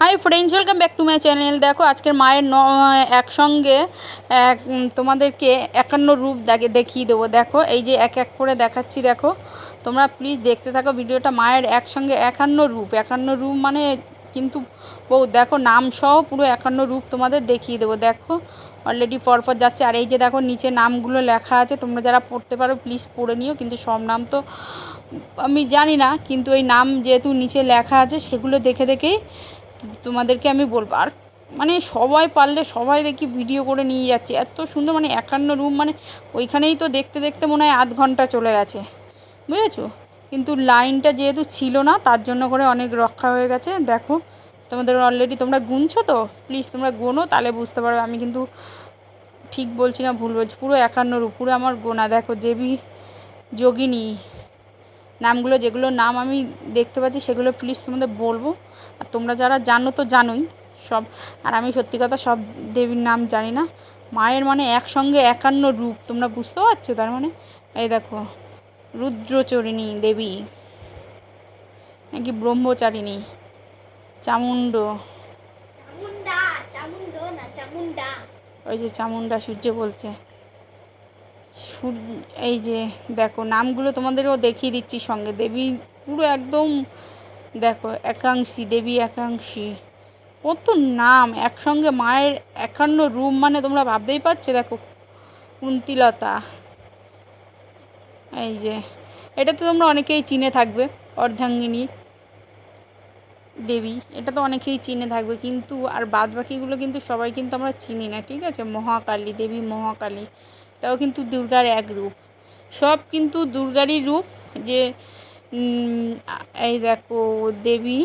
Hi friends welcome back to my channel দেখো, আজকের মায়ের ন, একসঙ্গে এক তোমাদেরকে একান্ন রূপ দেখে, দেখিয়ে দেবো। দেখো, এই যে এক এক করে দেখাচ্ছি, দেখো। তোমরা প্লিজ দেখতে থাকো, ভিডিওটা মায়ের একসঙ্গে একান্ন রূপ। একান্ন রূপ মানে কিন্তু বউ, দেখো, নাম সহ পুরো একান্ন রূপ তোমাদের দেখিয়ে দেবো। দেখো অলরেডি পরপর যাচ্ছে। আর এই যে দেখো, নিচে নামগুলো লেখা আছে। তোমরা যারা পড়তে পারো প্লিজ পড়ে নিও। কিন্তু সব নাম তো, আমি জানি না। কিন্তু এই নাম যেহেতু নিচে লেখা আছে, সেগুলো দেখে দেখেই তোমাদেরকে আমি বলব, আর মানে সবাই পারলে সবাই দেখি ভিডিও করে নিয়ে যাচ্ছে। এত সুন্দর মানে একান্ন রুম মানে ওইখানেই তো দেখতে দেখতে মনে হয় আধ ঘণ্টা চলে গেছে। বুঝেছ? কিন্তু লাইনটা যেহেতু ছিল না, তার জন্য করে অনেক রক্ষা হয়ে গেছে। দেখো, তোমাদের অলরেডি তোমরা গুনছো তো? প্লিজ তোমরা গোনো, তাহলে বুঝতে পারবে। আমি কিন্তু ঠিক বলছি না, ভুল বলছি। পুরো একান্ন রূপ পুরো আমার গোনা। দেখো, দেবী যোগিনী। নামগুলো যেগুলো নাম আমি দেখতে পাচ্ছি সেগুলো প্লিজ তোমাদের বলব। আর তোমরা যারা জানো তো জানোই সব। আর আমি সত্যি কথা সব দেবীর নাম জানি না। মায়ের মানে একসঙ্গে একান্ন রূপ। তোমরা বুঝতে পারছ তার মানে? এই দেখো রুদ্রচরিণী দেবী নাকি ব্রহ্মচারিণী চামুণ্ড। ওই যে চামুণ্ডা সূর্য বলছে। সূর্য, এই যে দেখো, নামগুলো তোমাদেরও দেখিয়ে দিচ্ছি সঙ্গে। দেবী পুরো একদম, দেখো, একাংশী, দেবী একাংশী। কত নাম, একসঙ্গে মায়ের একান্ন রূপ মানে তোমরা ভাবতেই পারছ, দেখো, কুন্তিলতা। এই যে, এটা তো তোমরা অনেকেই চিনে থাকবে, অর্ধাঙ্গিনী, দেবী। এটা তো অনেকেই চিনে থাকবে, কিন্তু, আর বাদ বাকিগুলো কিন্তু সবাই কিন্তু আমরা চিনি না, ঠিক আছে? মহাকালী, দেবী মহাকালী। এটাও কিন্তু দুর্গার এক রূপ। সব কিন্তু দুর্গারই রূপ যে এই দেখো দেবী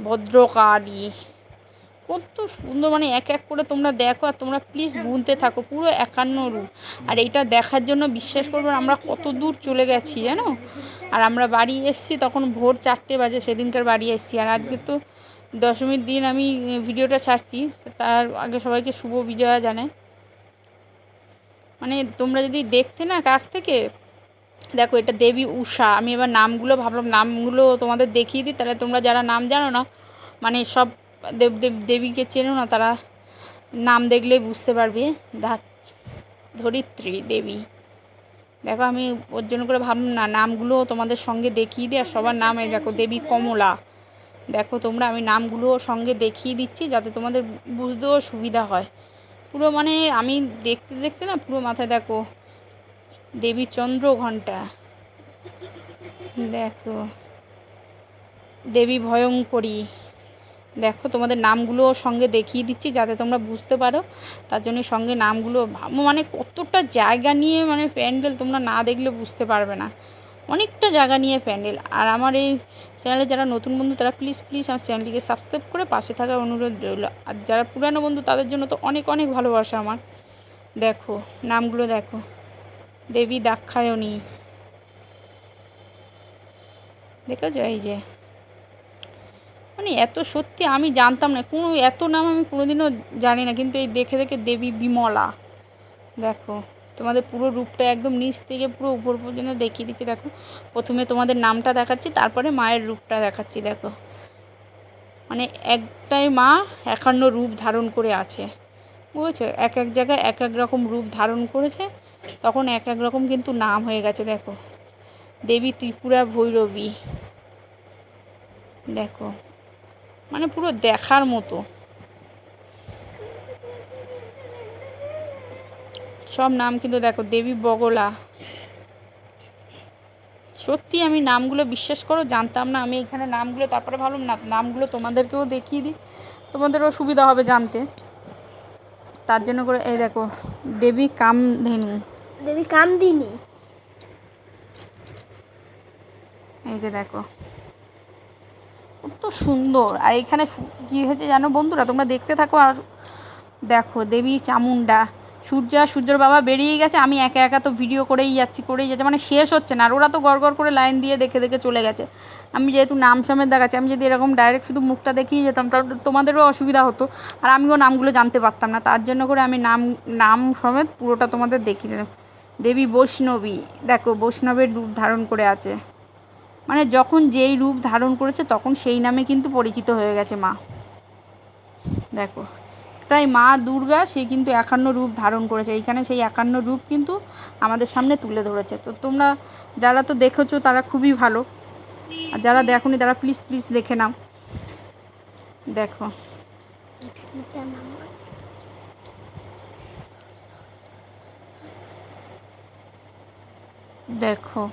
ভদ্রকালী। কত সুন্দর মানে এক এক করে তোমরা দেখো আর তোমরা প্লিজ গুনতে থাকো, পুরো একান্ন রূপ। আর এইটা দেখার জন্য বিশ্বাস করবে আমরা কত দূর চলে গেছি জানো? আর আমরা বাড়ি এসছি তখন ভোর চারটে বাজে, সেদিনকার বাড়ি এসছি। আর আজকে তো দশমীর দিন আমি ভিডিওটা ছাড়ছি তার আগে সবাইকে শুভ বিজয়া জানাই। মানে তোমরা যদি দেখতে না কাছ থেকে, দেখো এটা দেবী উষা আমি এবার নামগুলো ভাবলাম, নামগুলো তোমাদের দেখিয়ে দিই, তাহলে তোমরা যারা নাম জানো না মানে সব দেব দেব, দেবীকে চেনো না, তারা নাম দেখলেই বুঝতে পারবে, ধা, ধরিত্রী দেবী। দেখো আমি ওর জন্য করে ভাবলাম, না, নামগুলো তোমাদের সঙ্গে দেখিয়ে দিই, আর সবার নাম দেখো দেবী কমলা। দেখো তোমরা, আমি নামগুলো সঙ্গে দেখিয়ে দিচ্ছি, যাতে তোমাদের বুঝতেও সুবিধা হয়। পুরো মানে আমি দেখতে দেখতে না পুরো মাথায় দেখো, দেবী চন্দ্র ঘণ্টা দেখো, দেবী ভয়ঙ্করী। দেখো তোমাদের নামগুলো সঙ্গে দেখিয়ে দিচ্ছি যাতে তোমরা বুঝতে পারো। তার জন্য সঙ্গে নামগুলো মানে কতটা জায়গা নিয়ে মানে প্যান্ডেল তোমরা না দেখলে বুঝতে পারবে না। অনেকটা জায়গা নিয়ে প্যান্ডেল। আর আমার এই চ্যানেলে যারা নতুন বন্ধু, তারা প্লিজ প্লিজ আমার চ্যানেলটিকে সাবস্ক্রাইব করে পাশে থাকার অনুরোধ রইল। আর যারা পুরানো বন্ধু, তাদের জন্য তো অনেক অনেক ভালোবাসা আমার। দেখো, নামগুলো দেখো। দেবী দাক্ষায়ণী। দেখেছ এই যে মানে এত সত্যি আমি জানতাম না। কোনো, এত নাম আমি কোনোদিনও জানি না, কিন্তু এই দেখে দেখে দেবী বিমলা। দেখো। তোমাদের পুরো রূপটা একদম নিচ থেকে পুরো উপর পর্যন্ত দেখিয়ে দিচ্ছি, দেখো। প্রথমে তোমাদের নামটা দেখাচ্ছি, তারপরে মায়ের রূপটা দেখাচ্ছি, দেখো। মানে একটাই মা, একান্ন রূপ ধারণ করে আছে। বুঝেছ? এক এক জায়গায় এক এক রকম রূপ ধারণ করেছে, তখন এক এক রকম কিন্তু নাম হয়ে গেছে, দেখো। দেবী ত্রিপুরা ভৈরবী। দেখো। মানে পুরো দেখার মতো। সব নাম কিন্তু দেখো দেবী বগলা। সত্যি আমি নামগুলো বিশ্বাস করো জানতাম না আমি এখানে নামগুলো তারপরে ভাবলাম না নামগুলো তোমাদেরকেও দেখিয়ে দিই। তোমাদেরও সুবিধা হবে জানতে। তার জন্য করে এই দেখো দেবী কামধেনু। দেবী কামদিনী এই যে দেখো কত সুন্দর। আর এখানে কি হয়েছে জানো বন্ধুরা তোমরা দেখতে থাকো আর দেখো দেবী চামুন্ডা সূর্য আর সূর্যর বাবা বেরিয়ে গেছে, আমি একা একা তো ভিডিও করেই যাচ্ছি, করেই যাচ্ছে মানে শেষ হচ্ছে না, আর ওরা তো গড় করে লাইন দিয়ে দেখে দেখে চলে গেছে। আমি যেহেতু নাম সমেত দেখাচ্ছি, আমি যদি এরকম ডাইরেক্ট শুধু মুখটা দেখিয়ে যেতাম, তাহলে তোমাদেরও অসুবিধা হতো, আর আমিও নামগুলো জানতে পারতাম না, তার জন্য করে আমি নাম নাম সমেত পুরোটা তোমাদের দেখিয়ে দিলাম। দেবী বৈষ্ণবী, দেখো বৈষ্ণবের রূপ ধারণ করে আছে। মানে যখন যেই রূপ ধারণ করেছে, তখন সেই নামে কিন্তু পরিচিত হয়ে গেছে মা। দেখো। তাই মা দুর্গা, সে কিন্তু একান্ন রূপ ধারণ করেছে। এইখানে সেই একান্ন রূপ কিন্তু আমাদের সামনে তুলে ধরেছে। তো তোমরা যারা তো দেখেছ, তারা খুবই ভালো। আর যারা দেখোনি, তারা প্লিজ প্লিজ দেখে নাও। দেখো। দেখো।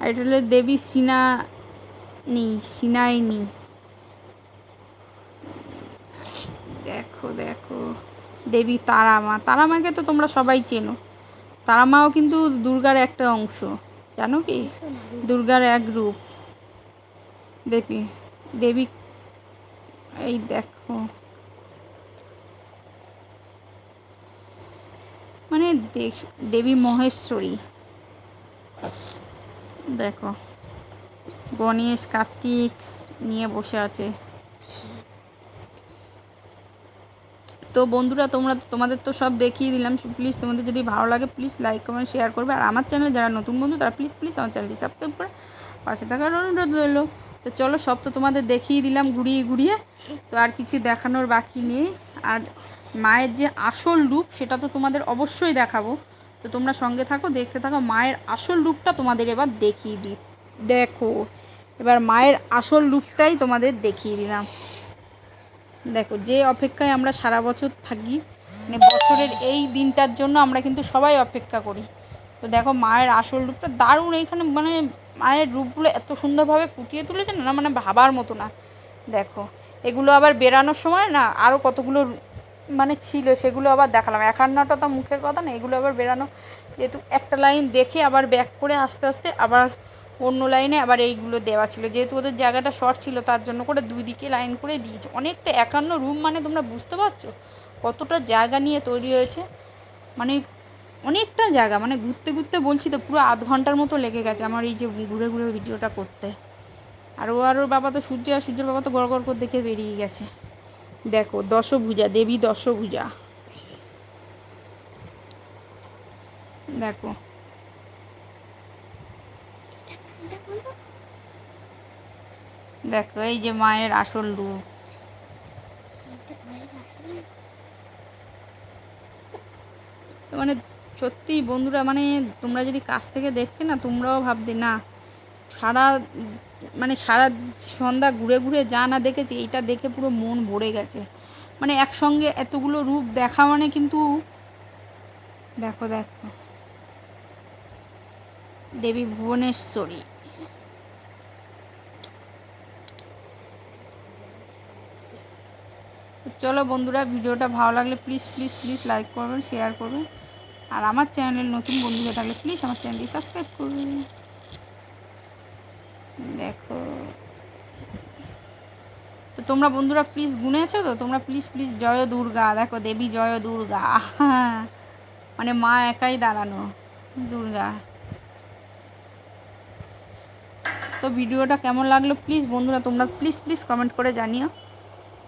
এটা হলো দেবী সিনানি, সিনাইনি। দেখো দেখো। দেবী তারামা। তারামাকে তো তোমরা সবাই চেনো। তারামাও কিন্তু দুর্গার একটা অংশ। জানো কি? দুর্গার এক রূপ। দেবী দেবী, এই দেখো। মানে দেবী মহেশ্বরী। দেখো। গণেশ কার্তিক নিয়ে বসে আছে। তো বন্ধুরা, তোমরা তোমাদের তো সব দেখিয়ে দিলাম। প্লিজ তোমাদের যদি ভালো লাগে প্লিজ লাইক কমেন্ট শেয়ার করবে। আর আমার চ্যানেলে যারা নতুন বন্ধু, তারা প্লিজ প্লিজ আমার চ্যানেলটি সাবস্ক্রাইব করে পাশে থাকার অনুরোধ রইল। তো চলো সব তো তোমাদের দেখিয়ে দিলাম ঘুরিয়ে ঘুরিয়ে। তো আর কিছু দেখানোর বাকি নেই। আর মায়ের যে আসল রূপ, সেটা তো তোমাদের অবশ্যই দেখাবো। তো তোমরা সঙ্গে থাকো, দেখতে থাকো। মায়ের আসল রূপটা তোমাদের এবার দেখিয়ে দিই। দেখো, এবার মায়ের আসল রূপটাই তোমাদের দেখিয়ে দিলাম। দেখো, যে অপেক্ষায় আমরা সারা বছর থাকি মানে বছরের এই দিনটার জন্য আমরা কিন্তু সবাই অপেক্ষা করি। তো দেখো, মায়ের আসল রূপটা দারুণ, এইখানে মানে মায়ের রূপগুলো এত সুন্দরভাবে ফুটিয়ে তুলেছে না মানে ভাবার মতো না। দেখো, এগুলো আবার বেরানোর সময় না আরও কতগুলো মানে ছিল, সেগুলো আবার দেখালাম। একান্নটা তো মুখের কথা না, এগুলো আবার বেরানো, যেহেতু একটা লাইন দেখে আবার ব্যাক করে আস্তে আস্তে আবার অন্য লাইনে আবার এইগুলো দেওয়া ছিল। যেহেতু ওদের জায়গাটা শর্ট ছিল, তার জন্য করে দুই দিকে লাইন করে দিয়েছে। অনেকটা একান্ন রুম মানে তোমরা বুঝতে পারছ? কতটা জায়গা নিয়ে তৈরি হয়েছে। মানে অনেকটা জায়গা মানে ঘুরতে ঘুরতে বলছি তো, পুরো আধ ঘণ্টার মতো লেগে গেছে আমার এই যে ঘুরে ঘুরে ভিডিওটা করতে। আর ও আর ওর বাবা তো সূর্য আর সূর্যের বাবা তো গড় গড় করে দেখে বেরিয়ে গেছে। দেখো, দশভূজা, দেবী দশভূজা। দেখো এটা বলো দেখো, এই যে মায়ের আসল রূপ। এটা তো মানে সত্যি বন্ধুরা মানে তোমরা যদি কাছ থেকে দেখতে না, তোমরাও ভাবতে না, সারা মানে সারা সন্ধ্যা ঘুরে ঘুরে যা না দেখেছি, এইটা দেখে পুরো মন ভরে গেছে। মানে একসঙ্গে এতগুলো রূপ দেখা মানে কিন্তু দেখো দেখো। দেবী ভুবনেশ্বরী। তো চলো বন্ধুরা, ভিডিওটা ভালো লাগলে প্লিজ প্লিজ প্লিজ লাইক করবেন শেয়ার করবেন। আর আমার চ্যানেল নতুন বন্ধু হয়ে থাকলে প্লিজ আমার চ্যানেলটি সাবস্ক্রাইব করবেন। দেখো। তো তোমরা বন্ধুরা প্লিজ গুনেছো তো? তোমরা প্লিজ প্লিজ জয় দুর্গা, দেখো দেবী জয় দুর্গা। মানে মা একাই দাঁড়ানো, দুর্গা। তো ভিডিওটা কেমন লাগল প্লিজ বন্ধুরা, তোমরা প্লিজ প্লিজ কমেন্ট করে জানিও।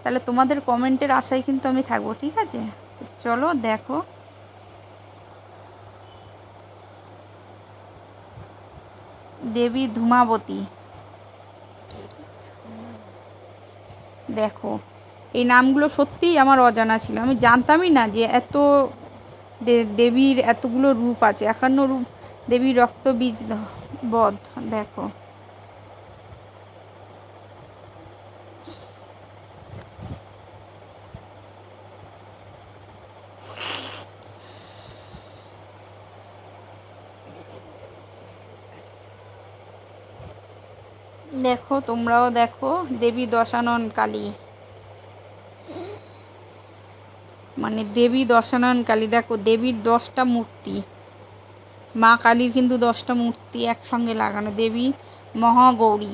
তাহলে তোমাদের কমেন্টের আশায় কিন্তু আমি থাকব, ঠিক আছে? তো চলো দেখো। দেবী ধূমাবতী। দেখো, এই নামগুলো সত্যিই আমার অজানা ছিল। আমি জানতামই না যে এত দেবীর এতগুলো রূপ আছে। একান্ন রূপ, দেবীর রক্তবীজ বধ, দেখো। দেখো, তোমরাও দেখো, দেবী দশানন কালী। মানে দেবী দশানন কালী, দেখো, দেবীর দশটা মূর্তি। মা কালীর কিন্তু দশটা মূর্তি একসঙ্গে লাগানো, দেবী মহাগৌরী।